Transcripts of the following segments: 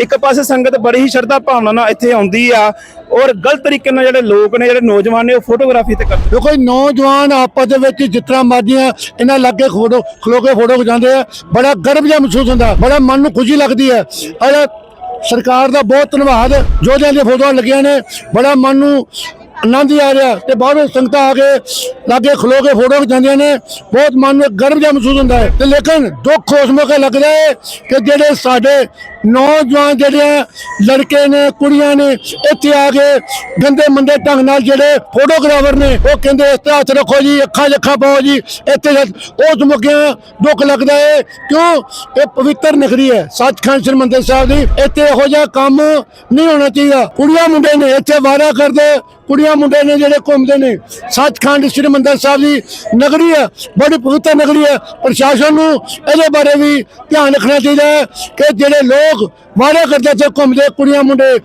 ਇੱਕ ਪਾਸੇ ਸੰਗਤ ਬੜੀ ਹੀ ਸ਼ਰਧਾ ਭਾਵਨਾ ਨਾਲ ਇੱਥੇ ਆਉਂਦੀ ਆ ਔਰ ਗਲਤ ਤਰੀਕੇ ਨਾਲ ਜਿਹੜੇ ਲੋਕ ਨੇ, ਜਿਹੜੇ ਨੌਜਵਾਨ ਨੇ, ਉਹ ਫੋਟੋਗ੍ਰਾਫੀ ਤੇ ਕਰਦੇ ਦੇਖੋ ਇਹ ਨੌਜਵਾਨ ਆਪਸ ਦੇ ਵਿੱਚ ਜਿਸ ਤਰ੍ਹਾਂ ਮਰਜ਼ੀਆਂ ਇਹਨਾਂ ਲੱਗੇ ਫੋਟੋ ਖਲੋ ਕੇ ਫੋਟੋ ਖਿਚਾਉਂਦੇ ਆ, ਬੜਾ ਗਰਵ ਜਿਹਾ ਮਹਿਸੂਸ ਹੁੰਦਾ, ਬੜਾ ਮਨ ਨੂੰ ਖੁਸ਼ੀ ਲੱਗਦੀ ਹੈ। ਅਰੇ, ਸਰਕਾਰ ਦਾ ਬਹੁਤ ਧੰਨਵਾਦ, ਜੋ ਦੀਆਂ ਫੋਟੋਆਂ ਲੱਗੀਆਂ ਨੇ, ਬੜਾ ਮਨ ਨੂੰ ਆਨੰਦ ਹੀ ਆ ਰਿਹਾ ਤੇ ਬਹੁਤ ਸੰਗਤਾਂ ਆ ਕੇ ਲਾਗੇ ਖਲੋ ਕੇ ਫੋਟੋ ਖਿਚਾਉਂਦੀਆਂ ਨੇ, ਬਹੁਤ ਮਨ ਨੂੰ ਗਰਵ ਜਿਹਾ ਮਹਿਸੂਸ ਹੁੰਦਾ ਹੈ। ਤੇ ਲੇਕਿਨ ਦੁੱਖ ਉਸ ਮੌਕੇ ਲੱਗਦਾ ਹੈ ਕਿ ਜਿਹੜੇ ਸਾਡੇ ਨੌਜਵਾਨ ਜਿਹੜੇ ਆ, ਲੜਕੇ ਨੇ ਕੁੜੀਆਂ ਨੇ ਇੱਥੇ ਆ ਕੇ ਗੰਦੇ ਮੰਦੇ ਢੰਗ ਨਾਲ ਜਿਹੜੇ ਫੋਟੋਗ੍ਰਾਫਰ ਨੇ ਉਹ ਕਹਿੰਦੇ ਇਸ ਤਰ੍ਹਾਂ ਹੱਥ ਰੱਖੋ ਜੀ ਅੱਖਾਂ 'ਚ ਪਾਓ ਜੀ ਇੱਥੇ ਉਸ ਮੌਕੇ ਦੁੱਖ ਲੱਗਦਾ ਹੈ ਕਿਉਂ? ਇਹ ਪਵਿੱਤਰ ਨਗਰੀ ਹੈ। ਸੱਚਖੰਡ ਸ੍ਰੀ ਮੰਦਰ ਸਾਹਿਬ ਦੀ ਇੱਥੇ ਇਹੋ ਜਿਹਾ ਕੰਮ ਨਹੀਂ ਹੋਣਾ ਚਾਹੀਦਾ। ਕੁੜੀਆਂ ਮੁੰਡੇ ਨੇ ਇੱਥੇ ਵਾਰਾ ਕਰਦੇ ਕੁੜੀਆਂ ਮੁੰਡੇ ਨੇ ਜਿਹੜੇ ਘੁੰਮਦੇ ਨੇ। ਸੱਚਖੰਡ ਸ੍ਰੀ ਮੰਦਰ ਸਾਹਿਬ ਦੀ ਨਗਰੀ ਹੈ ਬੜੀ ਪਵਿੱਤਰ ਨਗਰੀ ਹੈ। ਪ੍ਰਸ਼ਾਸਨ ਨੂੰ ਇਹਦੇ ਬਾਰੇ ਵੀ ਧਿਆਨ ਰੱਖਣਾ ਚਾਹੀਦਾ ਹੈ ਕਿ ਜਿਹੜੇ ਲੋਕ ਲੋਕ ਵਾਰਾ ਕਰਦੇ ਤੇ ਘੁੰਮਦੇ ਕੁੜੀਆਂ ਮੁੰਡੇ।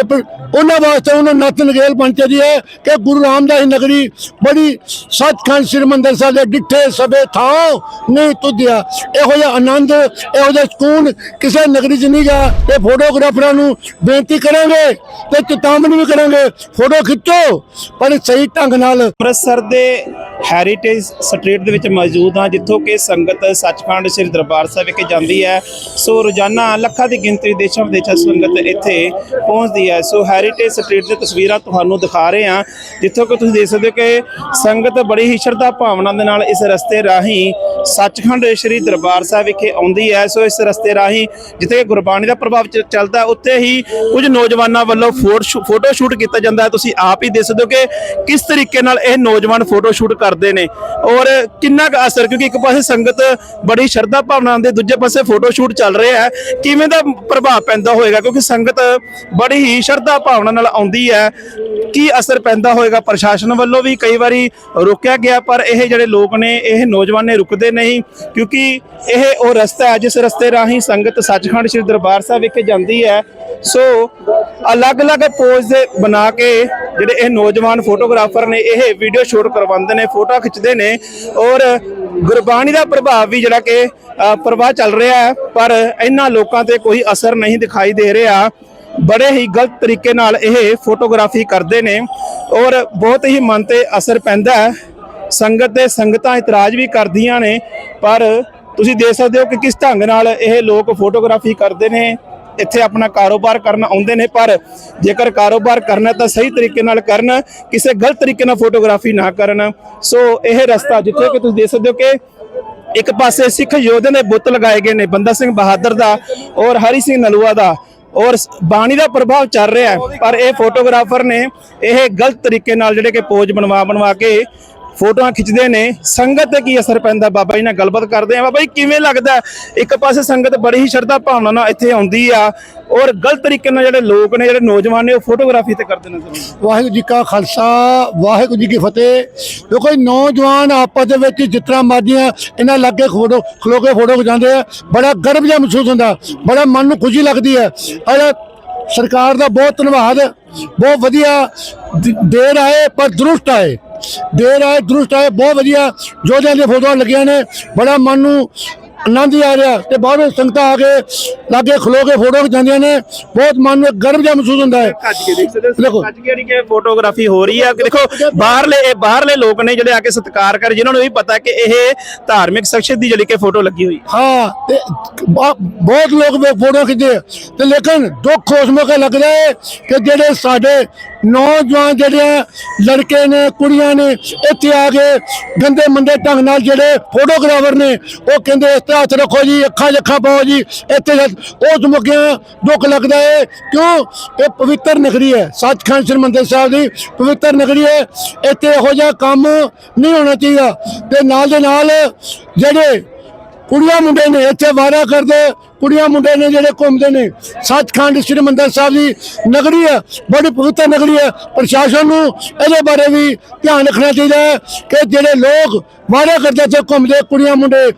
ਉਹਨਾਂ ਵਾਸਤੇ ਉਹਨਾਂ ਨੂੰ ਨੱਤ ਨਗੇਲ ਬਣ ਚਾਹੀਦੀ ਹੈ ਕਿ ਗੁਰੂ ਰਾਮਦਾਸ ਨਗਰੀ ਬੜੀ ਸੱਚਖੰਡ ਸ੍ਰੀ ਮੰਦਰ ਸਾਹਿਬ ਦੇ ਡਿੱਠੇ ਸਭੇ ਥਾਂ ਨਹੀਂ ਤੁਧਿਆ ਇਹੋ ਜਿਹਾ ਆਨੰਦ, ਇਹੋ ਜਿਹਾ ਸਕੂਨ ਕਿਸੇ ਨਗਰੀ 'ਚ ਨਹੀਂ ਗਾ। ਤੇ ਫੋਟੋਗ੍ਰਾਫਰਾਂ ਨੂੰ ਬੇਨਤੀ ਕਰਾਂਗੇ ਤੇ ਚੇਤਾਵਨੀ ਵੀ ਕਰਾਂਗੇ, ਫੋਟੋ ਖਿੱਚੋ, ਪਰ ਸਹੀ ਢੰਗ ਨਾਲ ਅੰਮ੍ਰਿਤਸਰ ਦੇ ਹੈਰੀਟੇਜ ਸਟਰੀਟ ਦੇ ਵਿੱਚ ਮੌਜੂਦ ਹਾਂ, ਜਿੱਥੋਂ ਕਿ ਸੰਗਤ ਸੱਚਖੰਡ ਸ੍ਰੀ ਦਰਬਾਰ ਸਾਹਿਬ ਵਿਖੇ ਜਾਂਦੀ ਹੈ। ਸੋ ਰੋਜ਼ਾਨਾ ਲੱਖਾਂ ਦੀ ਗਿਣਤੀ ਦੇਸ਼ਾਂ ਵਿਦੇਸ਼ਾਂ ਸੰਗਤ ਇੱਥੇ ਪਹੁੰਚਦੀ ਹੈ। ਸੋ ਹੈਰੀਟੇਜ ਸਟਰੀਟ ਦੀਆਂ ਤਸਵੀਰਾਂ ਤੁਹਾਨੂੰ ਦਿਖਾ ਰਹੇ ਹਾਂ, ਜਿੱਥੋਂ ਕਿ ਤੁਸੀਂ ਦੇਖ ਸਕਦੇ ਹੋ ਕਿ ਸੰਗਤ ਬੜੀ ਹੀ ਸ਼ਰਧਾ ਭਾਵਨਾ ਦੇ ਨਾਲ ਇਸ ਰਸਤੇ ਰਾਹੀਂ ਸੱਚਖੰਡ ਸ੍ਰੀ ਦਰਬਾਰ ਸਾਹਿਬ ਵਿਖੇ ਆਉਂਦੀ ਹੈ। ਸੋ ਇਸ ਰਸਤੇ ਰਾਹੀਂ ਜਿੱਥੇ ਗੁਰਬਾਣੀ ਦਾ ਪ੍ਰਭਾਵ ਚੱਲਦਾ, ਉੱਥੇ ਹੀ ਕੁਝ ਨੌਜਵਾਨਾਂ ਵੱਲੋਂ ਫੋਟੋ ਫੋਟੋ ਸ਼ੂਟ ਕੀਤਾ ਜਾਂਦਾ ਹੈ। ਤੁਸੀਂ ਆਪ ਹੀ ਦੇਖ ਸਕਦੇ ਹੋ ਕਿ ਕਿਸ ਤਰੀਕੇ ਨਾਲ ਇਹ ਨੌਜਵਾਨ ਫੋਟੋ ਸ਼ੂਟ ਕਰਦੇ ਨੇ। ਔਰ ਕਿੰਨਾ ਕੁ ਅਸਰ, ਕਿਉਂਕਿ ਇੱਕ ਪਾਸੇ ਸੰਗਤ ਬੜੀ ਸ਼ਰਧਾ ਭਾਵਨਾ ਦੇ ਦੂਜੇ ਪਾਸੇ ਫੋਟੋ ਸ਼ੂਟ ਚੱਲ ਰਿਹਾ ਹੈ। ਕਿਵੇਂ ਦਾ ਪ੍ਰਭਾਵ ਪੈਂਦਾ ਹੋਏਗਾ? ਕਿਉਂਕਿ ਸੰਗਤ ਬੜੀ ਹੀ ਸ਼ਰਧਾ ਭਾਵਨਾ ਨਾਲ ਆਉਂਦੀ ਹੈ। ਕੀ ਅਸਰ ਪੈਂਦਾ ਹੋਏਗਾ? ਪ੍ਰਸ਼ਾਸਨ ਵੱਲੋਂ ਵੀ ਕਈ ਵਾਰੀ ਰੋਕਿਆ ਗਿਆ ਪਰ ਇਹ ਜਿਹੜੇ ਲੋਕ ਨੇ ਇਹ ਨੌਜਵਾਨ ਨੇ ਰੁਕਦੇ ਨਹੀਂ ਕਿਉਂਕਿ ਇਹ ਉਹ ਰਸਤਾ ਹੈ ਜਿਸ ਰਸਤੇ ਰਾਹੀਂ ਸੰਗਤ ਸੱਚਖੰਡ ਸ੍ਰੀ ਦਰਬਾਰ ਸਾਹਿਬ ਵਿਖੇ ਜਾਂਦੀ ਹੈ। ਸੋ ਅਲੱਗ-ਅਲੱਗ ਪੋਜ਼ ਦੇ ਬਣਾ ਕੇ ਜਿਹੜੇ ਇਹ ਨੌਜਵਾਨ ਫੋਟੋਗ੍ਰਾਫਰ ਨੇ ਇਹ ਵੀਡੀਓ ਸ਼ੂਟ ਕਰਵਾਉਂਦੇ ਨੇ ਫੋਟੋ ਖਿੱਚਦੇ ਨੇ ਔਰ ਗੁਰਬਾਣੀ ਦਾ ਪ੍ਰਭਾਵ ਵੀ ਜਿਹੜਾ ਕਿ ਅ, ਪ੍ਰਵਾਹ ਚੱਲ ਰਿਹਾ ਹੈ ਪਰ ਇਹਨਾਂ ਲੋਕਾਂ ਤੇ ਕੋਈ ਅਸਰ ਨਹੀਂ ਦਿਖਾਈ ਦੇ ਰਿਹਾ। ਬੜੇ ਹੀ ਗਲਤ ਤਰੀਕੇ ਨਾਲ ਇਹ ਫੋਟੋਗ੍ਰਾਫੀ ਕਰਦੇ ਨੇ ਔਰ ਬਹੁਤ ਹੀ ਮਨ ਤੇ ਅਸਰ ਪੈਂਦਾ ਹੈ। ਸੰਗਤ ਦੇ ਸੰਗਤਾਂ ਇਤਰਾਜ਼ ਵੀ ਕਰਦੀਆਂ ਨੇ, ਪਰ ਤੁਸੀਂ ਦੇਖ ਸਕਦੇ ਹੋ ਕਿ ਕਿਸ ਢੰਗ ਨਾਲ ਇਹ ਲੋਕ ਫੋਟੋਗ੍ਰਾਫੀ ਕਰਦੇ ਨੇ, ਇੱਥੇ ਆਪਣਾ ਕਾਰੋਬਾਰ ਕਰਨ ਆਉਂਦੇ ਨੇ, ਪਰ ਜੇਕਰ ਕਾਰੋਬਾਰ ਕਰਨਾ ਤਾਂ ਸਹੀ ਤਰੀਕੇ ਨਾਲ ਕਰਨ, ਕਿਸੇ ਗਲਤ ਤਰੀਕੇ ਨਾਲ ਫੋਟੋਗ੍ਰਾਫੀ ਨਾ ਕਰਨ। ਸੋ ਇਹ ਰਸਤਾ ਜਿੱਥੇ ਕਿ ਤੁਸੀਂ ਦੇਖ ਸਕਦੇ ਹੋ ਕਿ ਇੱਕ ਪਾਸੇ ਸਿੱਖ ਯੋਧੇ ਦੇ ਬੁੱਤ ਲਗਾਏ ਗਏ ਨੇ, ਬੰਦਾ ਸਿੰਘ ਬਹਾਦਰ ਦਾ ਔਰ ਹਰੀ ਸਿੰਘ ਨਲੂਆ ਦਾ। ਔਰ ਬਾਣੀ ਦਾ ਪ੍ਰਭਾਵ ਚੱਲ ਰਿਹਾ ਪਰ ਇਹ ਫੋਟੋਗ੍ਰਾਫਰ ਨੇ ਇਹ ਗਲਤ ਤਰੀਕੇ ਨਾਲ ਜਿਹੜੇ ਕਿ ਪੋਜ਼ ਬਣਵਾ ਬਣਵਾ ਕੇ ਫੋਟੋਆਂ ਖਿੱਚਦੇ ਨੇ। ਸੰਗਤ ਤੇ ਕੀ ਅਸਰ ਪੈਂਦਾ? ਬਾਬਾ ਜੀ ਨਾਲ ਗੱਲਬਾਤ ਕਰਦੇ ਆ ਬਾਬਾ ਜੀ, ਕਿਵੇਂ ਲੱਗਦਾ? ਇੱਕ ਪਾਸੇ ਸੰਗਤ ਬੜੀ ਹੀ ਸ਼ਰਧਾ ਭਾਵਨਾ ਨਾਲ ਇੱਥੇ ਆਉਂਦੀ ਆ ਔਰ ਗਲਤ ਤਰੀਕੇ ਨਾਲ ਜਿਹੜੇ ਲੋਕ ਨੇ, ਜਿਹੜੇ ਨੌਜਵਾਨ ਨੇ, ਉਹ ਫੋਟੋਗ੍ਰਾਫੀ ਤੇ ਕਰਦੇ ਨੇ। ਵਾਹਿਗੁਰੂ ਜੀ ਕਾ ਖਾਲਸਾ, ਵਾਹਿਗੁਰੂ ਜੀ ਕੀ ਫਤਿਹ। ਦੇਖੋ ਇਹ ਨੌਜਵਾਨ ਆਪਸ ਦੇ ਵਿੱਚ ਜਿਸ ਤਰ੍ਹਾਂ ਮਰਜ਼ੀਆਂ ਇਹਨਾਂ ਲੱਗੇ ਫੋਟੋ ਖਲੋ ਕੇ ਫੋਟੋ ਖਿਚਾਉਂਦੇ ਆ। ਬੜਾ ਗਰਵ ਜਿਹਾ ਮਹਿਸੂਸ ਹੁੰਦਾ, ਬੜਾ ਮਨ ਨੂੰ ਖੁਸ਼ੀ ਲੱਗਦੀ ਹੈ ਅਰੇ ਸਰਕਾਰ ਦਾ ਬਹੁਤ ਧੰਨਵਾਦ, ਬਹੁਤ ਵਧੀਆ ਦੇਰ ਆਏ ਪਰ ਦਰੁਸਤ ਆਏ। ਦੇਰ ਆਏ ਦਰੁਸਤ ਆਏ ਬਹੁਤ ਵਧੀਆ ਜੋ ਦੀਆਂ ਫੋਟੋਆਂ ਲੱਗੀਆਂ ਨੇ ਬੜਾ ਮਨ ਨੂੰ ਆਨੰਦ ਆ ਰਿਹਾ ਤੇ ਬਹੁਤ ਸੰਗਤਾਂ ਆ ਕੇ ਲਾਗੇ ਖਲੋ ਕੇ ਫੋਟੋ ਖਿਚਾਉਂਦੀਆਂ ਨੇ ਬਹੁਤ ਮਨ ਨੂੰ ਗਰਵ ਜਿਹਾ ਮਹਿਸੂਸ ਹੁੰਦਾ ਹੈ ਕੱਜ ਕੇ ਦੇਖ ਸਕਦੇ ਦੇਖੋ। ਹੋ ਕੱਜ ਕੇ ਕਿ ਫੋਟੋਗ੍ਰਾਫੀ ਹੋ ਰਹੀ ਆ ਦੇਖੋ ਬਾਹਰਲੇ ਇਹ ਬਾਹਰਲੇ ਲੋਕ ਨੇ ਜਿਹੜੇ ਆ ਕੇ ਸਤਿਕਾਰ ਕਰ ਜਿਨ੍ਹਾਂ ਨੂੰ ਵੀ ਪਤਾ ਕਿ ਇਹ ਧਾਰਮਿਕ ਸ਼ਖਸੀਅਤ ਦੀ ਜਿਹੜੀ ਕਿ ਫੋਟੋ ਲੱਗੀ ਹੋਈ ਹਾਂ ਤੇ ਬਹੁਤ ਲੋਕ ਫੋਟੋ ਖਿੱਚਦੇ। ਤੇ ਲੇਕਿਨ ਦੁੱਖ ਉਸ ਮੌਕੇ ਲੱਗਦਾ ਹੈ ਕਿ ਜਿਹੜੇ ਸਾਡੇ ਨੌਜਵਾਨ ਜਿਹੜੇ ਆ, ਲੜਕੇ ਨੇ ਕੁੜੀਆਂ ਨੇ ਇੱਥੇ ਆ ਕੇ ਗੰਦੇ ਮੰਦੇ ਢੰਗ ਨਾਲ ਜਿਹੜੇ ਫੋਟੋਗ੍ਰਾਫਰ ਨੇ ਉਹ ਕਹਿੰਦੇ ਇਸ ਤਰ੍ਹਾਂ ਹੱਥ ਰੱਖੋ ਜੀ ਅੱਖਾਂ ਜੱਖਾਂ ਪਾਓ ਜੀ ਇੱਥੇ ਉਸ ਮੌਕੇ ਦੁੱਖ ਲੱਗਦਾ ਹੈ ਕਿਉਂ? ਇਹ ਪਵਿੱਤਰ ਨਗਰੀ ਹੈ। ਸੱਚਖੰਡ ਸ੍ਰੀ ਮੰਦਰ ਸਾਹਿਬ ਦੀ ਪਵਿੱਤਰ ਨਗਰੀ ਹੈ। ਇੱਥੇ ਇਹੋ ਜਿਹਾ ਕੰਮ ਨਹੀਂ ਹੋਣਾ ਚਾਹੀਦਾ। ਤੇ ਨਾਲ ਦੇ ਨਾਲ ਜਿਹੜੇ ਕੁੜੀਆਂ ਮੁੰਡੇ ਨੇ ਇੱਥੇ ਵਾਰਾ ਕਰਦੇ ਕੁੜੀਆਂ ਮੁੰਡੇ ਨੇ ਜਿਹੜੇ ਘੁੰਮਦੇ ਨੇ। ਸੱਚਖੰਡ ਸ੍ਰੀ ਮੰਦਰ ਸਾਹਿਬ ਦੀ ਨਗਰੀ ਹੈ, ਬੜੀ ਪਵਿੱਤਰ ਨਗਰੀ ਹੈ। ਪ੍ਰਸ਼ਾਸਨ ਨੂੰ ਇਹਦੇ ਬਾਰੇ ਵੀ ਧਿਆਨ ਰੱਖਣਾ ਚਾਹੀਦਾ ਹੈ ਕਿ ਜਿਹੜੇ ਲੋਕ ਵਾਰਾ ਕਰਦੇ ਇੱਥੇ ਘੁੰਮਦੇ ਕੁੜੀਆਂ ਮੁੰਡੇ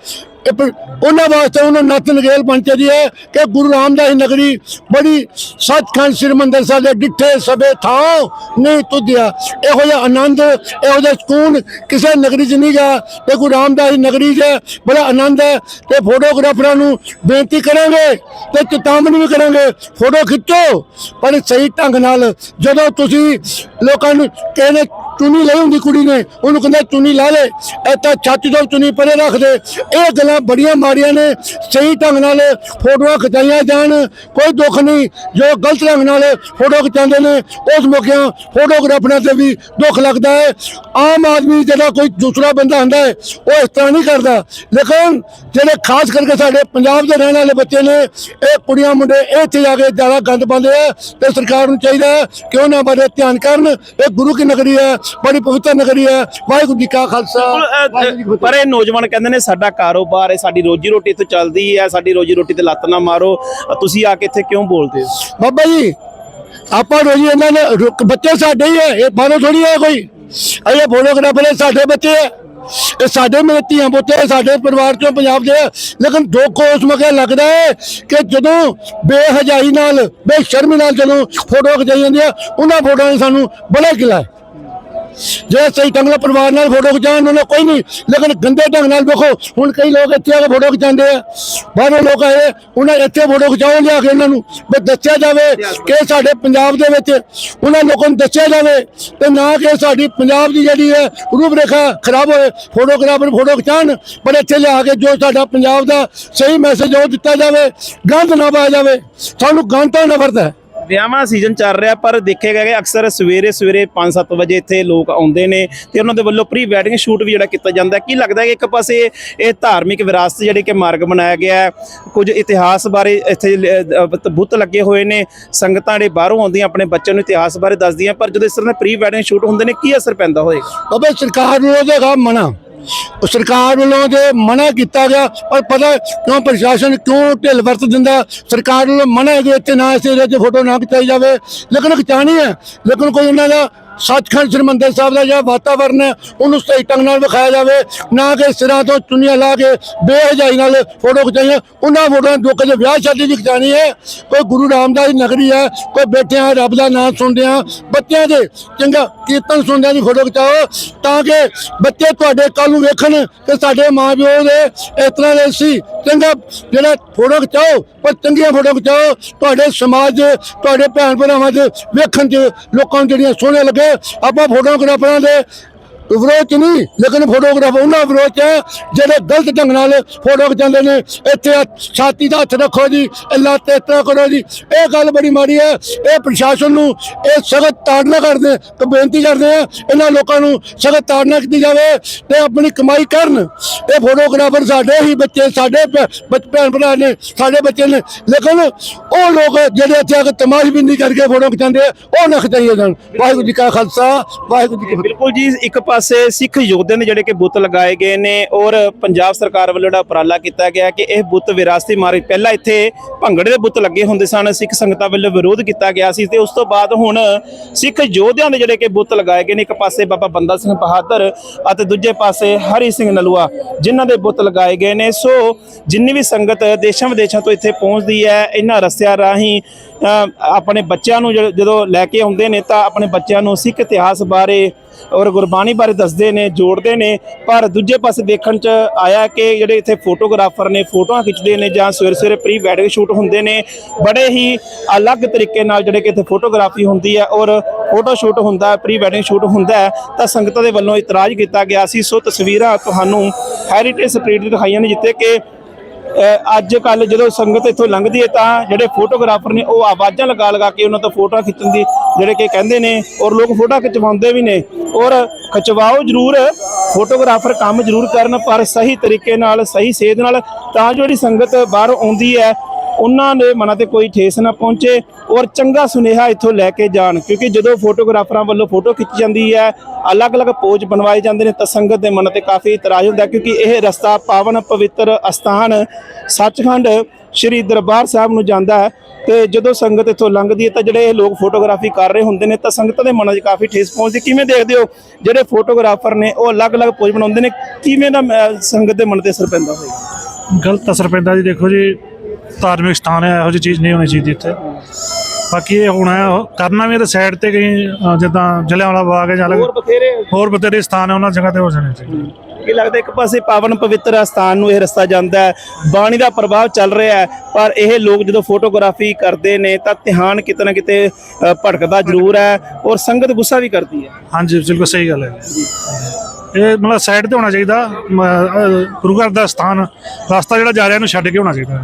ਉਹਨਾਂ ਵਾਸਤੇ ਉਹਨਾਂ ਨੱਤ ਨਗੇਲ ਬਣ ਚਾਹੀਦੀ ਹੈ ਕਿ ਗੁਰੂ ਰਾਮਦਾਸ ਨਗਰੀ ਬੜੀ ਸੱਚਖੰਡ ਸ੍ਰੀ ਮੰਦਰ ਸਾਹਿਬ ਦੇ ਡਿੱਠੇ ਸਭੇ ਥਾਂ ਨਹੀਂ ਤੁਧਿਆ ਇਹੋ ਜਿਹਾ ਆਨੰਦ, ਇਹੋ ਜਿਹਾ ਸਕੂਨ ਕਿਸੇ ਨਗਰੀ 'ਚ ਨਹੀਂ ਗਿਆ ਤੇ ਗੁਰੂ ਰਾਮਦਾਸ ਨਗਰੀ 'ਚ ਬੜਾ ਆਨੰਦ ਹੈ ਤੇ ਫੋਟੋਗ੍ਰਾਫਰਾਂ ਨੂੰ ਬੇਨਤੀ ਕਰਾਂਗੇ ਤੇ ਚੇਤਾਵਨੀ ਵੀ ਕਰਾਂਗੇ, ਫੋਟੋ ਖਿੱਚੋ। ਪਰ ਸਹੀ ਢੰਗ ਨਾਲ ਜਦੋਂ ਤੁਸੀਂ ਲੋਕਾਂ ਨੂੰ ਕਹਿੰਦੇ ਚੁੰਨੀ ਲਈ ਹੁੰਦੀ ਕੁੜੀ ਨੇ, ਉਹਨੂੰ ਕਹਿੰਦਾ ਚੁੰਨੀ ਲਾ ਲੈ ਇਹ ਤਾਂ ਛੱਤ ਤੋਂ ਚੁੰਨੀ ਪਰੇ ਰੱਖ ਦੇ। ਇਹ ਗੱਲਾਂ ਬੜੀਆਂ ਮਾੜੀਆਂ ਨੇ ਸਹੀ ਢੰਗ ਨਾਲ ਫੋਟੋਆਂ ਖਿਚਾਈਆਂ ਜਾਣ ਕੋਈ ਦੁੱਖ ਨਹੀਂ। ਜੋ ਗਲਤ ਢੰਗ ਨਾਲ ਫੋਟੋ ਖਿਚਾਉਂਦੇ ਨੇ ਉਸ ਮੌਕਿਆਂ ਫੋਟੋਗ੍ਰਾਫਰਾਂ ਤੇ ਵੀ ਦੁੱਖ ਲੱਗਦਾ ਹੈ। ਆਮ ਆਦਮੀ ਜਿਹੜਾ ਕੋਈ ਦੂਸਰਾ ਬੰਦਾ ਹੁੰਦਾ ਹੈ ਉਹ ਇਸ ਤਰ੍ਹਾਂ ਨਹੀਂ ਕਰਦਾ। ਲੇਕਿਨ ਜਿਹੜੇ ਖਾਸ ਕਰਕੇ ਸਾਡੇ ਪੰਜਾਬ ਦੇ ਰਹਿਣ ਵਾਲੇ ਬੱਚੇ ਨੇ ਇਹ ਕੁੜੀਆਂ ਮੁੰਡੇ ਇੱਥੇ ਜਾ ਕੇ ਜ਼ਿਆਦਾ ਗੰਦ ਪਾਉਂਦੇ ਆ ਤੇ ਸਰਕਾਰ ਨੂੰ ਚਾਹੀਦਾ ਹੈ ਕਿ ਉਹਨਾਂ ਬਾਰੇ ਧਿਆਨ ਕਰਨ। ਇਹ ਗੁਰੂ ਕੀ ਨਗਰੀ ਹੈ ਬੜੀ ਪਵਿੱਤਰ ਨਗਰੀ ਹੈ। ਵਾਹਿਗੁਰੂ ਜੀ ਕਾ ਖਾਲਸਾ। ਪਰ ਇਹ ਨੌਜਵਾਨ ਕਹਿੰਦੇ ਨੇ ਸਾਡਾ ਕਾਰੋਬਾਰ ਹੈ ਸਾਡੀ ਰੋਜੀ ਰੋਟੀ ਤੋਂ ਚੱਲਦੀ ਹੈ ਸਾਡੀ ਰੋਜੀ ਰੋਟੀ ਤੇ ਲੱਤ ਨਾ ਮਾਰੋ। ਤੁਸੀਂ ਆ ਕੇ ਇੱਥੇ ਕਿਉਂ ਬੋਲਦੇ ਹੋ? ਬਾਬਾ ਜੀ ਆਪਾਂ ਰੋਜੀ ਇਹਨਾਂ ਨੇ ਰੁਕ- ਬੱਚੇ ਸਾਡੇ ਹੀ ਹੈ ਇਹ ਬਾਹਰੋਂ ਥੋੜੀ ਹੈ ਕੋਈ। ਇਹ ਫੋਟੋਗ੍ਰਾਫਰ ਸਾਡੇ ਬੱਚੇ ਹੈ। ਇਹ ਸਾਡੇ ਮੇਰੇ ਧੀਆਂ ਪੁੱਤੇ ਹੈ, ਸਾਡੇ ਪਰਿਵਾਰ ਚੋਂ ਪੰਜਾਬ ਦੇ ਹੈ। ਲੇਕਿਨ ਦੁੱਖ ਉਸ ਮੌਕੇ ਲੱਗਦਾ ਹੈ ਕਿ ਜਦੋਂ ਬੇਹਜਾਈ ਨਾਲ ਬੇਸ਼ਰਮੀ ਨਾਲ ਜਦੋਂ ਫੋਟੋ ਖਿਚਾਈ ਜਾਂਦੀ ਹੈ ਉਹਨਾਂ ਫੋਟੋਆਂ ਨੇ ਸਾਨੂੰ ਬੜਾ ਕਿਲਾ ਹੈ। ਜੇ ਸਹੀ ਢੰਗ ਨਾਲ ਪਰਿਵਾਰ ਨਾਲ ਫੋਟੋ ਖਿਚਾਉਣ ਉਹਨਾਂ ਕੋਈ ਨਹੀਂ, ਲੇਕਿਨ ਗੰਦੇ ਢੰਗ ਨਾਲ ਵੇਖੋ, ਹੁਣ ਕਈ ਲੋਕ ਇੱਥੇ ਆ ਕੇ ਫੋਟੋ ਖਿਚਾਉਂਦੇ ਆ। ਬਾਹਰੋਂ ਲੋਕ ਆਏ, ਉਹਨਾਂ ਇੱਥੇ ਫੋਟੋ ਖਿਚਾਉਣ ਲਿਆ ਕੇ ਇਹਨਾਂ ਨੂੰ, ਵੀ ਦੱਸਿਆ ਜਾਵੇ ਕਿ ਸਾਡੇ ਪੰਜਾਬ ਦੇ ਵਿੱਚ ਉਹਨਾਂ ਲੋਕਾਂ ਨੂੰ ਦੱਸਿਆ ਜਾਵੇ, ਤੇ ਨਾ ਕਿ ਸਾਡੀ ਪੰਜਾਬ ਦੀ ਜਿਹੜੀ ਹੈ ਰੂਪ ਰੇਖਾ ਖਰਾਬ ਹੋਏ ਫੋਟੋਗ੍ਰਾਫਰ ਫੋਟੋ ਖਿਚਾਉਣ, ਪਰ ਇੱਥੇ ਲਿਆ ਕੇ ਜੋ ਸਾਡਾ ਪੰਜਾਬ ਦਾ ਸਹੀ ਮੈਸੇਜ ਉਹ ਦਿੱਤਾ ਜਾਵੇ, ਗੰਦ ਨਾ ਪਾਇਆ ਜਾਵੇ। ਸਾਨੂੰ ਗੰਦ ਤੋਂ ਨਫ਼ਰਤ ਹੈ ਵਿਆਹਾਂ ਸੀਜ਼ਨ ਚੱਲ ਰਿਹਾ, ਪਰ ਦੇਖਿਆ ਗਿਆ ਕਿ ਅਕਸਰ ਸਵੇਰੇ ਸਵੇਰੇ 5-7 ਵਜੇ ਇੱਥੇ ਲੋਕ ਆਉਂਦੇ ਨੇ ਤੇ ਉਹਨਾਂ ਦੇ ਵੱਲੋਂ ਪ੍ਰੀ ਵੈਡਿੰਗ ਸ਼ੂਟ ਵੀ ਜਿਹੜਾ ਕੀਤਾ ਜਾਂਦਾ ਕੀ ਲੱਗਦਾ ਕਿ ਇੱਕ ਪਾਸੇ ਇਹ ਧਾਰਮਿਕ ਵਿਰਾਸਤ ਜਿਹੜੀ ਕਿ ਮਾਰਗ ਬਣਾਇਆ ਗਿਆ ਹੈ, ਕੁਝ ਇਤਿਹਾਸ ਬਾਰੇ ਇੱਥੇ ਬੁੱਤ ਲੱਗੇ ਹੋਏ ਨੇ, ਸੰਗਤਾਂ ਜਿਹੜੇ ਬਾਹਰੋਂ ਆਉਂਦੀਆਂ ਆਪਣੇ ਬੱਚਿਆਂ ਨੂੰ ਇਤਿਹਾਸ ਬਾਰੇ ਦੱਸਦੀਆਂ, ਪਰ ਜਦੋਂ ਇਸ ਤਰ੍ਹਾਂ ਦੇ ਪ੍ਰੀ ਵੈਡਿੰਗ ਸ਼ੂਟ ਹੁੰਦੇ ਨੇ, ਕੀ ਅਸਰ ਪੈਂਦਾ ਹੋਏਗਾ? ਬਾਬੇ ਸਰਕਾਰ ਨੂੰ ਉਹਦੇ ਗਾ ਮਨਾ। ਸਰਕਾਰ ਵੱਲੋਂ ਜੇ ਮਨਾ ਕੀਤਾ ਗਿਆ, ਪਰ ਪਤਾ ਕਿਉਂ ਪ੍ਰਸ਼ਾਸਨ ਕਿਉਂ ਢਿੱਲ ਵਰਤ ਦਿੰਦਾ? ਸਰਕਾਰ ਵੱਲੋਂ ਮਨਾ ਹੈ ਕਿ ਇੱਥੇ ਨਾ ਇਸ ਏਰੀਏ ਫੋਟੋ ਨਾ ਖਿਚਾਈ ਜਾਵੇ। ਲੇਕਿਨ ਖਿਚਾਣੀ ਹੈ। ਲੇਕਿਨ ਕੋਈ ਉਹਨਾਂ ਦਾ ਸੱਚਖੰਡ ਸ੍ਰੀ ਸਾਹਿਬ ਦਾ ਜਿਹੜਾ ਵਾਤਾਵਰਨ ਹੈ ਉਹਨੂੰ ਸਹੀ ਢੰਗ ਨਾਲ ਵਿਖਾਇਆ ਜਾਵੇ ਨਾ ਕਿ ਸਿਰਾਂ ਤੋਂ ਚੁੰਨੀਆਂ ਲਾ ਕੇ ਬੇਹਜਾਈ ਨਾਲ ਫੋਟੋ ਖਿਚਾਈਆਂ ਉਹਨਾਂ ਫੋਟੋਆਂ ਦੁੱਖ ਦੇ ਵਿਆਹ ਸ਼ਾਦੀ ਦੀ ਖਿਚਾਣੀ ਹੈ ਕੋਈ ਗੁਰੂ ਰਾਮਦਾਸ ਦੀ ਨਗਰੀ ਹੈ ਕੋਈ ਬੈਠਿਆਂ ਰੱਬ ਦਾ ਨਾਮ ਸੁਣਦੇ ਆ ਬੱਚਿਆਂ ਦੇ ਚੰਗਾ ਕੀਰਤਨ ਸੁਣਦਿਆਂ ਦੀ ਫੋਟੋ ਖਿਚਾਓ ਤਾਂ ਕਿ ਬੱਚੇ ਤੁਹਾਡੇ ਕੱਲ ਨੂੰ ਵੇਖਣ ਕਿ ਸਾਡੇ ਮਾਂ ਪਿਓ ਦੇ ਇਸ ਤਰ੍ਹਾਂ ਦੇ ਸੀ। ਚੰਗਾ ਜਿਹੜਾ ਫੋਟੋ ਖਿਚਾਓ ਪਰ ਚੰਗੀਆਂ ਫੋਟੋ ਖਿਚਾਓ ਤੁਹਾਡੇ ਸਮਾਜ 'ਚ, ਤੁਹਾਡੇ ਭੈਣ ਭਰਾਵਾਂ ਦੇ ਵੇਖਣ 'ਚ ਲੋਕਾਂ ਨੂੰ ਜਿਹੜੀਆਂ ਸੋਹਣੀਆਂ ਲੱਗੇ ਆਪਾਂ ਫੋਟੋਗ੍ਰਾਫਰਾਂ ਦੇ ਵਿਰੋਧ 'ਚ ਨਹੀਂ, ਲੇਕਿਨ ਫੋਟੋਗ੍ਰਾਫ ਉਹਨਾਂ ਵਿਰੋਧ 'ਚ ਹੈ, ਜਿਹੜੇ ਗਲਤ ਢੰਗ ਨਾਲ ਫੋਟੋ ਖਿਚਾਉਂਦੇ ਨੇ, ਇੱਥੇ ਛਾਤੀ ਦਾ ਹੱਥ ਰੱਖੋ ਜੀ, ਇਹ ਲੱਤ ਇਸ ਤਰ੍ਹਾਂ ਕਰੋ ਜੀ। ਇਹ ਗੱਲ ਬੜੀ ਮਾੜੀ ਹੈ, ਇਹ ਪ੍ਰਸ਼ਾਸਨ ਨੂੰ ਇਹ ਸਖਤ ਤਾੜਨਾ ਕਰਦੇ ਤੇ ਬੇਨਤੀ ਕਰਦੇ ਆ, ਇਹਨਾਂ ਲੋਕਾਂ ਨੂੰ ਸਖਤ ਤਾੜਨਾ ਕੀਤੀ ਜਾਵੇ ਤੇ ਆਪਣੀ ਕਮਾਈ ਕਰਨ। ਇਹ ਫੋਟੋਗ੍ਰਾਫਰ ਸਾਡੇ ਹੀ ਬੱਚੇ, ਸਾਡੇ ਭੈ- ਬੱਚ- ਭੈਣ ਭਰਾ ਨੇ, ਸਾਡੇ ਬੱਚੇ ਨੇ, ਲੇਕਿਨ ਉਹ ਲੋਕ ਜਿਹੜੇ ਇੱਥੇ ਆ ਕੇ ਤਮਾਸ਼ਬੀਨੀ ਕਰਕੇ ਫੋਟੋ ਖਿਚਾਉਂਦੇ ਆ, ਉਹ ਨਾ ਖਿਚਾਈਏ ਜਾਣ। ਵਾਹਿਗੁਰੂ ਜੀ ਕਾ ਖਾਲਸਾ, ਵਾਹਿਗੁਰੂ ਜੀ ਕੀ ਫਤਿਹ। ਬਿਲਕੁਲ ਜੀ, ਇੱਕ ਪਾਸੇ ਸਿੱਖ ਯੋਧਿਆਂ ਦੇ ਜਿਹੜੇ ਕਿ ਬੁੱਤ ਲਗਾਏ ਗਏ ਨੇ ਔਰ ਪੰਜਾਬ ਸਰਕਾਰ ਵੱਲੋਂ ਜਿਹੜਾ ਉਪਰਾਲਾ ਕੀਤਾ ਗਿਆ ਕਿ ਇਹ ਬੁੱਤ ਵਿਰਾਸਤੀ ਮਾਰਗ ਪਹਿਲਾਂ ਇੱਥੇ ਭੰਗੜੇ ਦੇ ਬੁੱਤ ਲੱਗੇ ਹੁੰਦੇ ਸਨ, ਸਿੱਖ ਸੰਗਤਾਂ ਵੱਲੋਂ ਵਿਰੋਧ ਕੀਤਾ ਗਿਆ ਸੀ ਤੇ ਉਸ ਤੋਂ ਬਾਅਦ ਹੁਣ ਸਿੱਖ ਯੋਧਿਆਂ ਦੇ ਜਿਹੜੇ ਕਿ ਬੁੱਤ ਲਗਾਏ ਗਏ ਨੇ, ਇੱਕ ਪਾਸੇ ਬਾਬਾ ਬੰਦਾ ਸਿੰਘ ਬਹਾਦਰ ਅਤੇ ਦੂਜੇ ਪਾਸੇ ਹਰੀ ਸਿੰਘ ਨਲੂਆ, ਜਿਨ੍ਹਾਂ ਦੇ ਬੁੱਤ ਲਗਾਏ ਗਏ ਨੇ। ਸੋ ਜਿੰਨੀ ਵੀ ਸੰਗਤ ਦੇਸ਼ਾਂ ਵਿਦੇਸ਼ਾਂ ਤੋਂ ਇੱਥੇ ਪਹੁੰਚਦੀ ਹੈ, ਇਹਨਾਂ ਰਸਤਿਆਂ ਰਾਹੀਂ ਆਪਣੇ ਬੱਚਿਆਂ ਨੂੰ ਜਦੋਂ- ਜਦੋਂ ਲੈ ਕੇ ਆਉਂਦੇ ਨੇ ਤਾਂ ਆਪਣੇ ਬੱਚਿਆਂ ਨੂੰ ਸਿੱਖ ਇਤਿਹਾਸ ਬਾਰੇ ਔਰ ਗੁਰਬਾਣੀ ਬਾਰੇ ਦੱਸਦੇ ਨੇ, ਜੋੜਦੇ ਨੇ। ਪਰ ਦੂਜੇ ਪਾਸੇ ਦੇਖਣ ਚ ਆਇਆ ਕਿ ਜਿਹੜੇ ਇੱਥੇ ਫੋਟੋਗ੍ਰਾਫਰ ਨੇ, ਫੋਟੋਆਂ ਖਿੱਚਦੇ ਨੇ ਜਾਂ ਸਵੇਰੇ ਸਵੇਰੇ ਪ੍ਰੀ ਵੈਡਿੰਗ ਸ਼ੂਟ ਹੁੰਦੇ ਨੇ, ਬੜੇ ਹੀ ਅਲੱਗ ਤਰੀਕੇ ਨਾਲ ਜਿਹੜੇ ਕਿ ਇੱਥੇ ਫੋਟੋਗ੍ਰਾਫੀ ਹੁੰਦੀ ਹੈ ਔਰ ਫੋਟੋ ਸ਼ੂਟ ਹੁੰਦਾ, ਪ੍ਰੀ ਵੈਡਿੰਗ ਸ਼ੂਟ ਹੁੰਦਾ ਤਾਂ ਸੰਗਤਾਂ ਦੇ ਵੱਲੋਂ ਇਤਰਾਜ਼ ਕੀਤਾ ਗਿਆ ਸੀ। ਸੋ ਤਸਵੀਰਾਂ ਤੁਹਾਨੂੰ ਹੈਰੀਟੇਜ ਸਟਰੀਟ ਦੀ ਦਿਖਾਈਆਂ ਨੇ, ਜਿੱਥੇ ਕਿ ਅੱਜ ਕੱਲ ਜਦੋਂ ਸੰਗਤ ਇੱਥੋਂ ਲੰਘਦੀ ਹੈ ਤਾਂ ਜਿਹੜੇ ਫੋਟੋਗ੍ਰਾਫਰ ਨੇ ਉਹ ਆਵਾਜ਼ਾਂ ਲਗਾ ਲਗਾ ਕੇ ਉਹਨਾਂ ਤੋਂ ਫੋਟੋਆਂ ਖਿੱਚਣ ਦੀ ਜਿਹੜੇ ਕਿ ਕਹਿੰਦੇ ਨੇ ਔਰ ਲੋਕ ਫੋਟੋਆਂ ਖਿਚਵਾਉਂਦੇ ਵੀ ਨੇ ਔਰ ਖਿਚਵਾਓ ਜ਼ਰੂਰ ਫੋਟੋਗ੍ਰਾਫਰ ਕੰਮ ਜ਼ਰੂਰ ਕਰਨ ਪਰ ਸਹੀ ਤਰੀਕੇ ਨਾਲ, ਸਹੀ ਸੇਧ ਨਾਲ ਤਾਂ ਜੋ ਜਿਹੜੀ ਸੰਗਤ ਬਾਹਰ ਆਉਂਦੀ ਹੈ ਉਹਨਾਂ ਦੇ ਮਨਾਂ ਤੇ ਕੋਈ ਠੇਸ ਨਾ ਪਹੁੰਚੇ ਔਰ ਚੰਗਾ ਸੁਨੇਹਾ ਇੱਥੋਂ ਲੈ ਕੇ ਜਾਣ ਕਿਉਂਕਿ ਜਦੋਂ ਫੋਟੋਗ੍ਰਾਫਰਾਂ ਵੱਲੋਂ ਫੋਟੋ ਖਿੱਚੀ ਜਾਂਦੀ ਹੈ ਅਲੱਗ-ਅਲੱਗ ਪੋਜ਼ ਬਣਵਾਏ ਜਾਂਦੇ ਨੇ ਤਾਂ ਸੰਗਤ ਦੇ ਮਨ ਤੇ ਕਾਫੀ ਇਤਰਾਜ਼ ਹੁੰਦਾ ਕਿਉਂਕਿ ਇਹ ਰਸਤਾ ਪਾਵਨ ਪਵਿੱਤਰ ਅਸਥਾਨ ਸੱਚਖੰਡ ਸ੍ਰੀ ਦਰਬਾਰ ਸਾਹਿਬ ਨੂੰ ਜਾਂਦਾ ਹੈ ਤੇ ਜਦੋਂ ਸੰਗਤ ਇੱਥੋਂ ਲੰਘਦੀ ਹੈ ਤਾਂ ਜਿਹੜੇ ਇਹ ਲੋਕ ਫੋਟੋਗ੍ਰਾਫੀ ਕਰ ਰਹੇ ਹੁੰਦੇ ਨੇ ਤਾਂ ਸੰਗਤ ਦੇ ਮਨਾਂ 'ਚ ਕਾਫੀ ਠੇਸ ਪਹੁੰਚਦੀ ਕਿਵੇਂ ਦੇਖਦੇ ਹੋ ਜਿਹੜੇ ਫੋਟੋਗ੍ਰਾਫਰ ਨੇ ਉਹ ਅਲੱਗ-ਅਲੱਗ ਪੋਜ਼ ਬਣਾਉਂਦੇ ਨੇ ਕਿਵੇਂ ਦਾ ਅਹ, ਸੰਗਤ ਦੇ ਮਨ ਤੇ ਅਸਰ ਪੈਂਦਾ ਹੋਵੇਗਾ ਗਲਤ ਅਸਰ ਪੈਂਦਾ ਜੀ ਦੇਖੋ ਜੀ ਧਾਰਮਿਕ ਸਥਾਨ ਹੈ ਇਹੋ ਜਿਹੀ ਚੀਜ਼ ਨਹੀਂ ਹੋਣੀ ਚਾਹੀਦੀ ਇੱਥੇ। ਬਾਕੀ ਇਹ ਹੁਣ ਕਰਨਾ ਵੀ ਇਹਦੇ ਸਾਈਡ ਤੇ ਕਈ ਜਿੱਦਾਂ ਜਲਿਆਂਵਾਲਾ ਬਾਗ ਹੈ ਜਾਂ ਹੋਰ ਬਥੇਰੇ ਹੋਰ ਬਥੇਰੇ ਸਥਾਨ ਹੈ ਉਹਨਾਂ ਜਗ੍ਹਾ ਤੇ ਹੋ ਜਾਣੇ ਚਾਹੀਦੇ। ਕੀ ਲੱਗਦਾ ਇੱਕ ਪਾਸੇ ਪਾਵਨ ਪਵਿੱਤਰ ਸਥਾਨ ਨੂੰ ਇਹ ਰਸਤਾ ਜਾਂਦਾ ਹੈ। ਬਾਣੀ ਦਾ ਪ੍ਰਭਾਵ ਚੱਲ ਰਿਹਾ ਹੈ ਪਰ ਇਹ ਲੋਕ ਜਦੋਂ ਫੋਟੋਗ੍ਰਾਫੀ ਕਰਦੇ ਨੇ ਤਾਂ ਧਿਆਨ ਕਿਤੇ ਨਾ ਕਿਤੇ ਭਟਕਦਾ ਜ਼ਰੂਰ ਹੈ ਔਰ ਸੰਗਤ ਗੁੱਸਾ ਵੀ ਕਰਦੀ ਹੈ। ਹਾਂਜੀ ਬਿਲਕੁਲ ਸਹੀ ਗੱਲ ਹੈ। ਇਹ ਮਤਲਬ ਸਾਈਡ ਤੇ ਹੋਣਾ ਚਾਹੀਦਾ ਗੁਰੂ ਘਰ ਦਾ ਸਥਾਨ ਰਸਤਾ ਜਿਹੜਾ ਜਾ ਰਿਹਾ ਇਹਨੂੰ ਛੱਡ ਕੇ ਹੋਣਾ ਚਾਹੀਦਾ।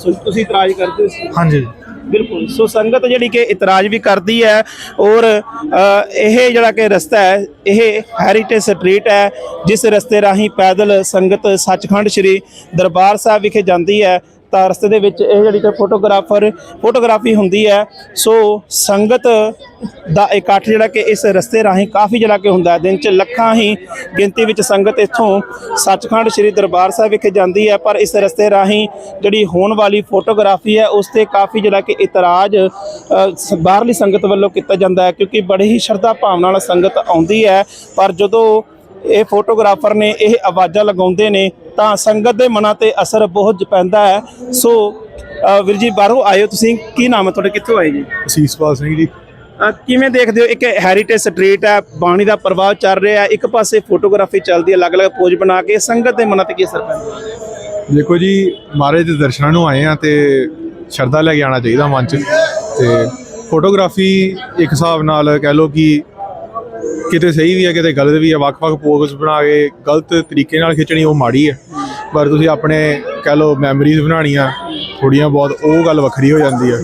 ਸੋ ਤੁਸੀਂ ਇਤਰਾਜ਼ ਕਰਦੇ ਹੋ ਹਾਂਜੀ। ਬਿਲਕੁਲ। ਸੋ ਸੰਗਤ ਜਿਹੜੀ ਕਿ ਇਤਰਾਜ਼ ਵੀ ਕਰਦੀ ਹੈ ਔਰ ਇਹ ਜਿਹੜਾ ਕਿ ਰਸਤਾ ਹੈ ਇਹ ਹੈਰੀਟੇਜ ਸਟਰੀਟ ਹੈ ਜਿਸ ਰਸਤੇ ਰਾਹੀਂ ਪੈਦਲ ਸੰਗਤ ਸੱਚਖੰਡ ਸ੍ਰੀ ਦਰਬਾਰ ਸਾਹਿਬ ਵਿਖੇ ਜਾਂਦੀ ਹੈ। ਤਾਂ ਰਸਤੇ ਦੇ ਵਿੱਚ ਇਹ ਜਿਹੜੀ ਕਿ ਫੋਟੋਗ੍ਰਾਫਰ, ਫੋਟੋਗ੍ਰਾਫੀ ਹੁੰਦੀ ਹੈ। ਸੋ ਸੰਗਤ ਦਾ ਇਕੱਠ ਜਿਹੜਾ ਕਿ ਇਸ ਰਸਤੇ ਰਾਹੀਂ ਕਾਫੀ ਜਿਹੜਾ ਕਿ ਹੁੰਦਾ ਹੈ। ਦਿਨ 'ਚ ਲੱਖਾਂ ਹੀ ਗਿਣਤੀ ਵਿੱਚ ਸੰਗਤ ਇੱਥੋਂ ਸੱਚਖੰਡ ਸ੍ਰੀ ਦਰਬਾਰ ਸਾਹਿਬ ਵਿਖੇ ਜਾਂਦੀ ਹੈ। ਪਰ ਇਸ ਰਸਤੇ ਰਾਹੀਂ ਜਿਹੜੀ ਹੋਣ ਵਾਲੀ ਫੋਟੋਗ੍ਰਾਫੀ ਹੈ, ਉਸ ਤੇ ਕਾਫੀ ਜਿਹੜਾ ਕਿ ਇਤਰਾਜ਼ ਸ- ਬਾਹਰਲੀ ਸੰਗਤ ਵੱਲੋਂ ਕੀਤਾ ਜਾਂਦਾ ਹੈ। ਕਿਉਂਕਿ ਬੜੀ ਹੀ ਸ਼ਰਧਾ ਭਾਵਨਾ ਨਾਲ ਸੰਗਤ ਆਉਂਦੀ ਹੈ। ਪਰ ਜਦੋਂ ਇਹ ਫੋਟੋਗ੍ਰਾਫਰ ਨੇ ਇਹ ਆਵਾਜ਼ਾਂ ਲਗਾਉਂਦੇ ਨੇ ਤਾਂ ਸੰਗਤ ਦੇ ਮਨਾਂ ਤੇ ਅਸਰ ਬਹੁਤ ਪੈਂਦਾ ਹੈ। ਸੋ ਵੀਰ ਜੀ ਬਾਹਰੋਂ ਆਏ ਹੋ ਤੁਸੀਂ। ਕੀ ਨਾਮ ਹੈ ਤੁਹਾਡਾ? ਕਿੱਥੋਂ ਆਏ ਜੀ? ਅਸੀਸਪਾਲ ਸਿੰਘ ਜੀ। ਕਿਵੇਂ ਦੇਖਦੇ ਹੋ? ਇੱਕ ਹੈਰੀਟੇਜ ਸਟਰੀਟ ਹੈ ਬਾਣੀ ਦਾ ਪ੍ਰਭਾਵ ਚੱਲ ਰਿਹਾ ਹੈ। ਇੱਕ ਪਾਸੇ ਫੋਟੋਗ੍ਰਾਫੀ ਚੱਲਦੀ ਹੈ ਅਲੱਗ-ਅਲੱਗ ਪੋਜ਼ ਬਣਾ ਕੇ। ਸੰਗਤ ਦੇ ਮਨਾਂ ਤੇ ਕੀ ਅਸਰ ਪੈਂਦਾ? ਦੇਖੋ ਜੀ ਮਹਾਰਾਜ ਦੇ ਦਰਸ਼ਨਾਂ ਨੂੰ ਆਏ ਆ ਤੇ ਸ਼ਰਧਾ ਲੈ ਕੇ ਆਉਣਾ ਚਾਹੀਦਾ ਮਨ 'ਚ। ਤੇ ਫੋਟੋਗ੍ਰਾਫੀ ਇੱਕ ਹਿਸਾਬ ਨਾਲ ਕਹਿ ਲਓ ਕਿ ਕਿਤੇ ਸਹੀ ਵੀ ਹੈ ਕਿਤੇ ਗਲਤ ਵੀ ਹੈ ਵੱਖ-ਵੱਖ ਪੋਜ਼ ਬਣਾ ਕੇ ਗਲਤ ਤਰੀਕੇ ਨਾਲ ਖਿੱਚਣੀ ਉਹ ਮਾੜੀ ਹੈ। ਪਰ ਤੁਸੀਂ ਆਪਣੇ ਕਹਿ ਲਓ ਮੈਮਰੀਜ਼ ਬਣਾਉਣੀਆਂ ਥੋੜੀਆਂ ਬਹੁਤ ਉਹ ਗੱਲ ਵੱਖਰੀ ਹੋ ਜਾਂਦੀ ਹੈ।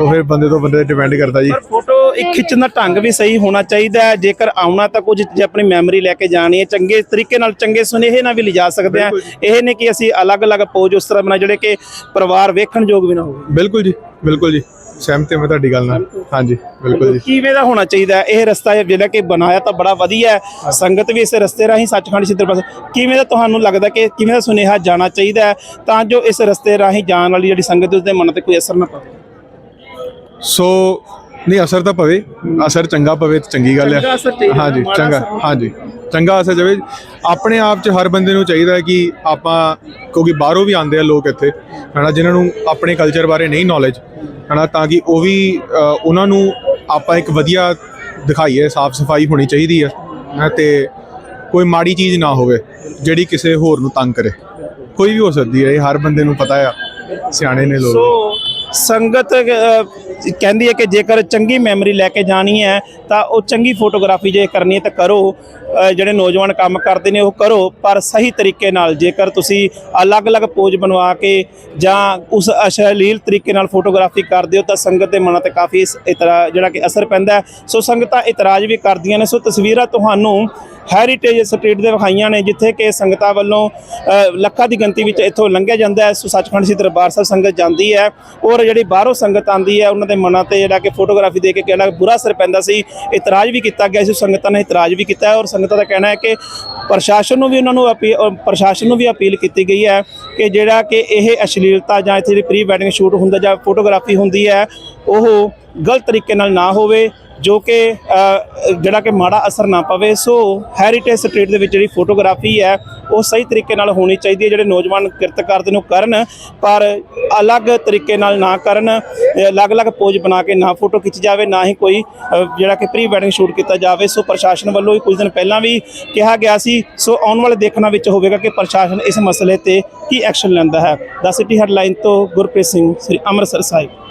ਉਹ ਫਿਰ ਬੰਦੇ ਤੋਂ ਬੰਦੇ ਤੇ ਡਿਪੈਂਡ ਕਰਦਾ ਜੀ। ਪਰ ਫੋਟੋ ਇੱਕ ਖਿੱਚਣ ਦਾ ਢੰਗ ਵੀ ਸਹੀ ਹੋਣਾ ਚਾਹੀਦਾ ਹੈ। ਜੇਕਰ ਆਉਣਾ ਤਾਂ ਕੁਝ ਜੇ ਆਪਣੀ ਮੈਮਰੀ ਲੈ ਕੇ ਜਾਣੀ ਹੈ। ਚੰਗੇ ਤਰੀਕੇ ਨਾਲ ਚੰਗੇ ਸੁਨੇਹੇ ਨਾਲ ਵੀ ਲਿਜਾ ਸਕਦੇ ਆ ਇਹ ਨਹੀਂ ਕਿ ਅਸੀਂ ਅਲੱਗ-ਅਲੱਗ ਪੋਜ਼ ਉਸ ਤਰ੍ਹਾਂ ਬਣਾ ਜਿਹੜੇ ਕਿ ਪਰਿਵਾਰ ਵੇਖਣ ਯੋਗ ਵੀ ਨਾ ਹੋਵੇ। ਬਿਲਕੁਲ ਜੀ ਬਿਲਕੁਲ ਜੀ। ਸਹਿਮਤ ਹਾਂ ਮੈਂ ਤੁਹਾਡੀ ਗੱਲ ਨਾਲ। ਹਾਂਜੀ ਬਿਲਕੁਲ ਜੀ। ਕਿਵੇਂ ਦਾ ਹੋਣਾ ਚਾਹੀਦਾ? ਇਹ ਰਸਤਾ ਜਿਹੜਾ ਕਿ ਬਣਾਇਆ ਤਾਂ ਬੜਾ ਵਧੀਆ ਹੈ। ਸੰਗਤ ਵੀ ਇਸ ਰਸਤੇ ਰਾਹੀਂ ਸੱਚਖੰਡ ਸਿੱਧਰ ਪਾਸੇ ਕਿਵੇਂ ਦਾ ਤੁਹਾਨੂੰ ਲੱਗਦਾ ਕਿ ਕਿਵੇਂ ਦਾ ਸੁਨੇਹਾ ਜਾਣਾ ਚਾਹੀਦਾ ਹੈ ਤਾਂ ਜੋ ਇਸ ਰਸਤੇ ਰਾਹੀਂ ਜਾਣ ਵਾਲੀ ਜਿਹੜੀ ਸੰਗਤ ਉਸ ਦੇ ਮਨ ਤੇ ਕੋਈ ਅਸਰ ਨਾ ਪਵੇ? ਸੋ ਨਹੀਂ ਅਸਰ ਤਾਂ ਪਵੇ। ਅਸਰ ਚੰਗਾ ਪਵੇ ਤਾਂ ਚੰਗੀ ਗੱਲ ਚੰਗਾ ਹੈ ਚਾਹੀਦਾ, ਹਾਂਜੀ ਮਾੜਾ ਚੰਗਾ ਅਸਰ। ਨਹੀਂ। ਹਾਂਜੀ। ਚੰਗਾ ਅਸਰ ਜਾਵੇ। ਆਪਣੇ ਆਪ 'ਚ ਹਰ ਬੰਦੇ ਨੂੰ ਚਾਹੀਦਾ ਹੈ ਕਿ ਆਪਾਂ ਕਿਉਂਕਿ ਬਾਹਰੋਂ ਵੀ ਆਉਂਦੇ ਆ ਲੋਕ ਇੱਥੇ ਹਨਾ ਜਿਨ੍ਹਾਂ ਨੂੰ ਆਪਣੇ ਕਲਚਰ ਬਾਰੇ ਨਹੀਂ ਨੌਲੇਜ ਹਨਾ ਤਾਂ ਕਿ ਉਹ ਵੀ ਅ, ਉਹਨਾਂ ਨੂੰ ਆਪਾਂ ਇੱਕ ਵਧੀਆ ਦਿਖਾਈਏ ਸਾਫ਼ ਸਫ਼ਾਈ ਹੋਣੀ ਚਾਹੀਦੀ ਹੈ ਹਨਾ ਤੇ ਕੋਈ ਮਾੜੀ ਚੀਜ਼ ਨਾ ਹੋਵੇ ਜਿਹੜੀ ਕਿਸੇ ਹੋਰ ਨੂੰ ਤੰਗ ਕਰੇ। ਕੋਈ ਵੀ ਹੋ ਸਕਦੀ ਹੈ ਇਹ ਹਰ ਬੰਦੇ ਨੂੰ ਪਤਾ ਆ ਸਿਆਣੇ ਨੇ ਲੋਕ। ਸੋ ਸੰਗਤ ਕਹਿੰਦੀ ਹੈ ਕਿ ਜੇਕਰ ਚੰਗੀ ਮੈਮਰੀ ਲੈ ਕੇ ਜਾਣੀ ਹੈ, ਤਾਂ ਉਹ ਚੰਗੀ ਫੋਟੋਗ੍ਰਾਫੀ ਜੇ ਕਰਨੀ ਹੈ ਤਾਂ ਕਰੋ। ਜਿਹੜੇ ਨੌਜਵਾਨ ਕੰਮ ਕਰਦੇ ਨੇ ਉਹ ਕਰੋ, ਪਰ ਸਹੀ ਤਰੀਕੇ ਨਾਲ ਜੇਕਰ ਤੁਸੀਂ ਅਲੱਗ-ਅਲੱਗ ਪੋਜ਼ ਬਣਵਾ ਕੇ ਜਾਂ ਉਸ ਅਸ਼ਲੀਲ ਤਰੀਕੇ ਨਾਲ ਫੋਟੋਗ੍ਰਾਫੀ ਕਰਦੇ ਹੋ, ਤਾਂ ਸੰਗਤ ਦੇ ਮਨਾਂ ਤੇ ਕਾਫੀ ਇਸ ਇਤਰਾ, ਜਿਹੜਾ ਕਿ ਅਸਰ ਪੈਂਦਾ ਸੋ ਸੰਗਤਾਂ ਇਤਰਾਜ਼ ਵੀ ਕਰਦੀਆਂ ਨੇ। ਸੋ ਤਸਵੀਰਾਂ ਤੁਹਾਨੂੰ ਹੈਰੀਟੇਜ ਸਟਰੀਟ ਦੇ ਵਿਖਾਈਆਂ ਨੇ, ਜਿੱਥੇ ਕਿ ਸੰਗਤਾਂ ਵੱਲੋਂ ਲੱਖਾਂ ਦੀ ਗਿਣਤੀ ਵਿੱਚ ਇੱਥੋਂ ਲੰਘਿਆ ਜਾਂਦਾ ਹੈ। ਸੋ ਸੱਚਖੰਡ ਸ੍ਰੀ ਦਰਬਾਰ ਸਾਹਿਬ ਸੰਗਤ ਜਾਂਦੀ ਹੈ ਔਰ ਜਿਹੜੀ ਬਾਹਰੋਂ ਸੰਗਤ ਆਂਦੀ ਹੈ, ਉਹਨਾਂ ਦੇ ਮਨਾਂ ਤੇ ਜਿਹੜਾ ਕਿ ਫੋਟੋਗ੍ਰਾਫੀ ਦੇ ਕੇ ਕਿਹੜਾ ਬੁਰਾ ਅਸਰ ਪੈਂਦਾ ਸੀ, ਇਤਰਾਜ਼ ਵੀ ਕੀਤਾ ਗਿਆ ਸੀ, ਸੰਗਤਾਂ ਨੇ ਇਤਰਾਜ਼ ਵੀ ਕੀਤਾ ਹੈ ਔਰ ਸੰਗਤਾਂ ਦਾ ਕਹਿਣਾ ਹੈ ਕਿ ਪ੍ਰਸ਼ਾਸਨ ਨੂੰ ਵੀ ਉਹਨਾਂ ਨੂੰ ਅਪੀ- ਪ੍ਰਸ਼ਾਸਨ ਨੂੰ ਵੀ ਅਪੀਲ ਕੀਤੀ ਗਈ ਹੈ ਕਿ ਜਿਹੜਾ ਕਿ ਇਹ ਅਸ਼ਲੀਲਤਾ ਜਾਂ ਇੱਥੇ ਪ੍ਰੀ ਵੈਡਿੰਗ ਸ਼ੂਟ ਹੁੰਦਾ ਜਾਂ ਫੋਟੋਗ੍ਰਾਫੀ ਹੁੰਦੀ ਹੈ, ਉਹ ਗਲਤ ਤਰੀਕੇ ਨਾਲ ਨਾ ਹੋਵੇ, ਜੋ ਕਿ ਜਿਹੜਾ ਕਿ ਮਾੜਾ ਅਸਰ ਨਾ ਪਵੇ। ਸੋ ਹੈਰੀਟੇਜ ਸਟਰੀਟ ਦੇ ਵਿੱਚ ਜਿਹੜੀ ਫੋਟੋਗ੍ਰਾਫੀ ਹੈ ਉਹ ਸਹੀ ਤਰੀਕੇ ਨਾਲ ਹੋਣੀ ਚਾਹੀਦੀ ਹੈ, ਜਿਹੜੇ ਨੌਜਵਾਨ ਕਿਰਤ ਕਰਦੇ ਨੂੰ ਕਰਨ, ਪਰ ਅਲੱਗ ਤਰੀਕੇ ਨਾਲ ਨਾ ਕਰਨ ਅਲੱਗ-ਅਲੱਗ ਪੋਜ਼ ਬਣਾ ਕੇ ਨਾ ਫੋਟੋ ਖਿੱਚ ਜਾਵੇ, ਨਾ ਹੀ ਕੋਈ ਜਿਹੜਾ ਕਿ ਪ੍ਰੀ ਵੈਡਿੰਗ ਸ਼ੂਟ ਕੀਤਾ ਜਾਵੇ। ਸੋ ਪ੍ਰਸ਼ਾਸਨ ਵੱਲੋਂ ਵੀ ਕੁਝ ਦਿਨ ਪਹਿਲਾਂ ਵੀ ਕਿਹਾ ਗਿਆ ਸੀ, ਸੋ ਆਉਣ ਵਾਲੇ ਦੇਖਣਾ ਵਿੱਚ ਹੋਵੇਗਾ ਕਿ ਪ੍ਰਸ਼ਾਸਨ ਇਸ ਮਸਲੇ ਤੇ ਕੀ ਐਕਸ਼ਨ ਲੈਂਦਾ ਹੈ। ਦਾ ਸਿਟੀ ਹੈਡਲਾਈਨ ਤੋਂ ਗੁਰਪ੍ਰੀਤ ਸਿੰਘ, ਸ੍ਰੀ ਅੰਮ੍ਰਿਤਸਰ ਸਾਹਿਬ।